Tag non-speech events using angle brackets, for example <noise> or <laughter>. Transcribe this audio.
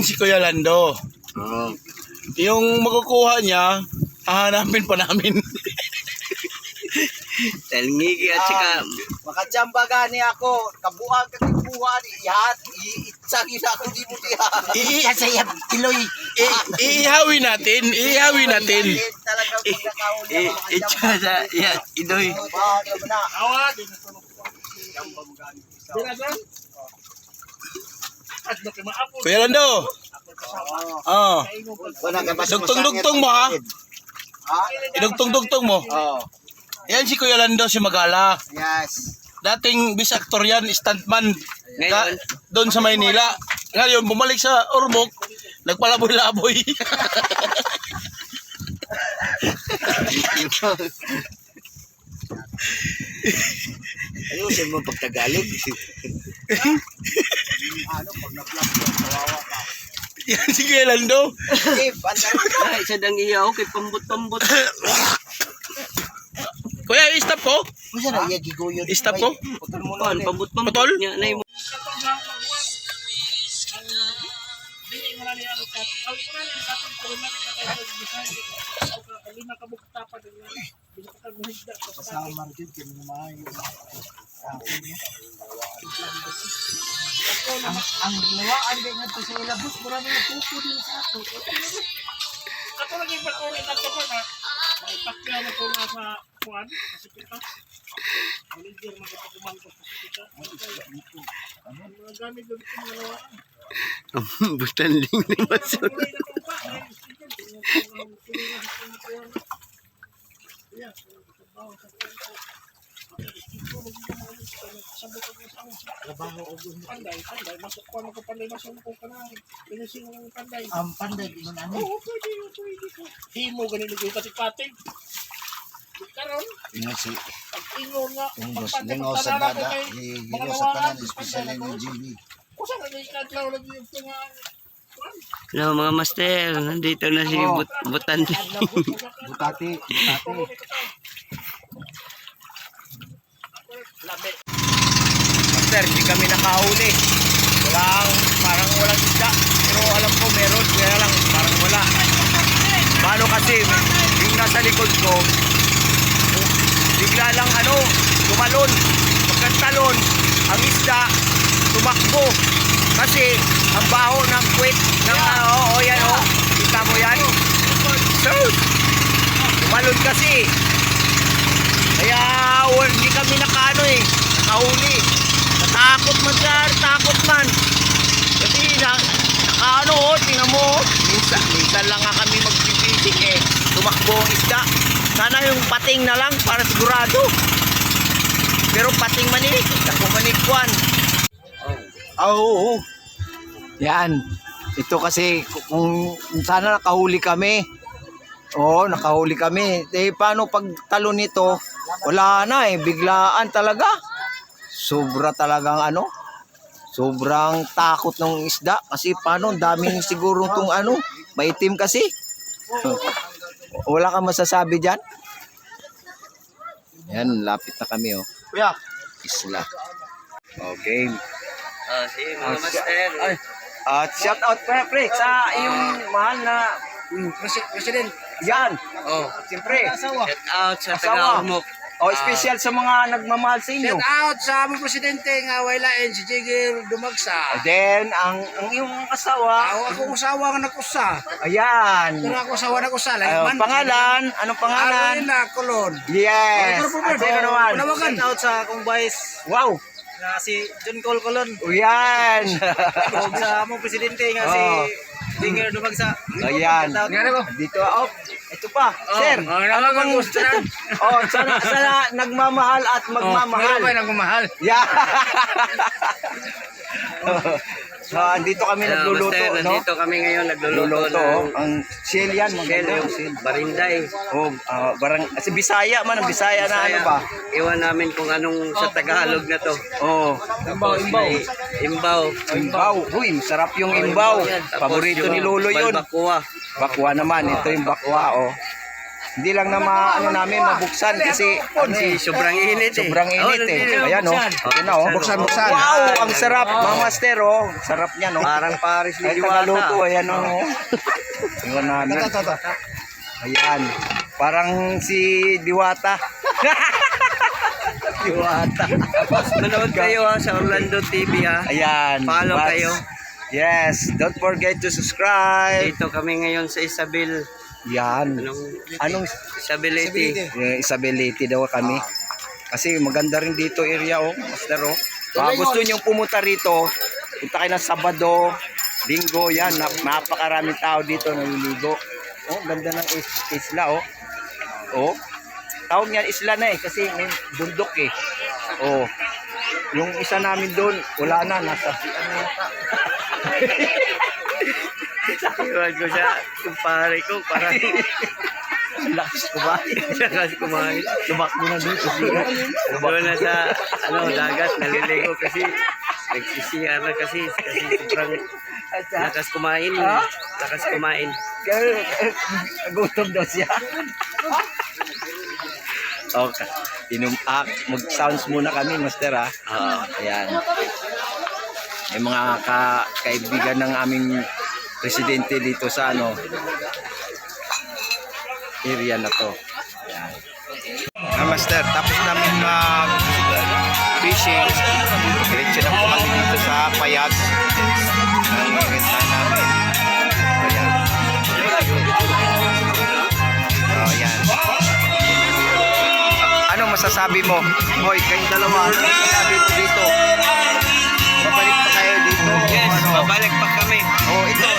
Yan si Kuya Lando. Oo. Yung makukuha niya, hahanapin pa namin. Talngigi at saka Makachamba gani ako, kabuang kakibuhan, ihat, iitsang ina ako di mo diha. <laughs> I- Kasayap, kiloy. I- iihawi natin, iihawi natin. Talagang pagkakaon niya, eh, tsaka yan, idoy. Bago mo na. Kuya Lando. Oh. Wala ka ba Dugtong-dugtong mo ha. Ha? Idugtong-dugtong mo. Oo. Yan si Kuya Lando si Magala. Yes. Dating bis actor yan, stuntman. Ngayon? Doon sa Maynila. Ngayon, bumalik sa Ormoc, nagpalaboy-laboy. Ayusin mo pag Tagalog. <laughs> Ano, pag na-vlog mo, kawawa ka. yan si Kuya Lando. Eh, mo. Ay, isa dang iyaw kay pambot-pambot. Kuya, i-stop ko. Masa na iya giguyod. Stop ko. Putol mo na. Kuan, pambot-pambot Putol? niya na mo. Kasama rin yun, kinumayo. Ang, ang gawaan din nga sa ilabos, marami na pupo din sa ato. Kato lagi ba ko ni tatlo ko na may pakya na ko nga sa kuan kasi kita. Manager mga kapuman ko sa kita. Ang mga gamit doon ko <laughs> mga lawaan. Butan ding ni Masun. Na. Ang na sa kuwan. Yeah, Trabaho o gusto. Panday, panday, masuk ko ano ko panday, masuk ko ka na. Pinusin mo ng panday. Ang panday, ino na ni. Oo, pwede, pwede ko. Himo ganito yung patik-patik. Karon, Ingat si pag ingon nga, pagpante lingaw sa dada, mga sa tanan, especially ko. GB. Kusa na yung kadlaw lagi yung mga kuwan. Hello mga master, nandito na si But Butan. Butati, butati. Master, hindi kami nakahuli. Walang, parang walang isda. Pero alam ko meron, kaya lang parang wala. Paano kasi, yung nasa likod ko, bigla lang ano, tumalon. Pagkantalon, ang isda, tumakbo. Kasi, ang baho ng kwit, ng, ah, oo, oh, yan, oh. Kita mo yan? So, tumalon kasi. Kaya, hindi kami nakano eh, nakahuli. Natakot man sir, takot man. Kasi na, nakaano oh, tingnan mo oh. Minsan, minsan lang nga kami magpipitik eh. Tumakbo ang isda. Sana yung pating na lang para sigurado. Pero pating manig, ako manigkuan. Ah, Oo. Yan. Ito kasi kung sana nakahuli kami. Oo, nakahuli kami. Eh paano pag talo nito? Wala na eh, biglaan talaga. Sobra talagang ano? Sobrang takot ng isda kasi paano ang daming siguro tong ano, maitim kasi. Wala kang masasabi diyan? Yan, lapit na kami oh. Kuya, Isla. Okay. Ah, si mga master. Ay, at shout out pre, pre sa iyong mahal na mm, president. Yan. Oh, Siyempre. shout out sa Asawa. taga-Urmok. O special sa mga nagmamahal sa inyo. Shout out sa among presidente nga wailain si Jigger Dumagsa. And then ang ang iyong asawa, Ako ako usawa nga nakusa. ayan. Pero ako usawa nakusa lang. Ay, pangalan, anong pangalan? Arlene Colon. Yes. At sino naman? Panawagan. out sa akong vice. Wow. Na si John Colcolon. O yan. sa among presidente nga si Jigger Dumagsa. Ayan. Dito, oh, ito pa. Sir, ano bang gusto na? <laughs> oh, sana, sana nagmamahal at magmamahal. nagmamahal? Yeah. <laughs> <laughs> so, andito kami Ah, nagluluto, master, no? nandito kami ngayon nagluluto Nagluluto. ng Ang shell yan, shell, maganda yung yung shell. barinday. Oh, ah, barang, kasi Bisaya man, ang Bisaya na ano ba? Iwan namin kung anong sa Tagalog na to. Oh, imbaw, imbaw. Imbaw. Imbaw. Uy, masarap yung imbaw. Tapos Paborito yung ni Lolo yun. Balbacoa. Bakwa naman, ito yung bakwa, oh. Hindi lang na ma, ano namin mabuksan kasi ano eh, Sobrang init eh. sobrang init eh. Ayan oh. Ayan na oh. Buksan, buksan. Wow, ang sarap, mga master oh. Sarap niya no. Parang Paris ni Diwata. tagaluto, ayan oh. Iwan namin. Ayan. Parang si Diwata. <laughs> Diwata. Manood kayo ha sa Orlando TV ha. Ayan. Follow kayo. Yes, don't forget to subscribe. Dito kami ngayon sa Isabel. Yan. Anong Anong Isabelity? eh, Isabelity daw kami. Kasi maganda rin dito area oh, master oh. Baka gusto nyo pumunta rito, punta kayo ng Sabado, Linggo, yan, nap napakaraming tao dito naliligo. Oh, ganda ng is- isla oh. Oh. Tawag niyan isla na eh kasi may bundok eh. Oh. Yung isa namin doon, wala na, nasa si ano yata. <laughs> Iwan ko siya, kumpare ko, parang <laughs> Lakas kumain. <laughs> lakas kumain. Tumakbo na dito. Doon na sa ano, dagat, naliligo kasi nagsisiyar na kasi kasi sobrang lakas kumain. Lakas kumain. Gutom daw siya. Okay. Inum ah, mag-sounds muna kami, Master ha. Oo. Ayan. May mga ka kaibigan ng aming presidente dito sa ano area na to. Ayan. Ah, Master, tapos namin mag fishing. Diretso na po kami dito sa Payag. Ang renta namin. Ayan. Oh, ayan. Ano masasabi mo? Hoy, kayong dalawa, ano masasabi mo dito? Babalik pa kayo dito? Yes, Ano? babalik pa kami. Oh, ito?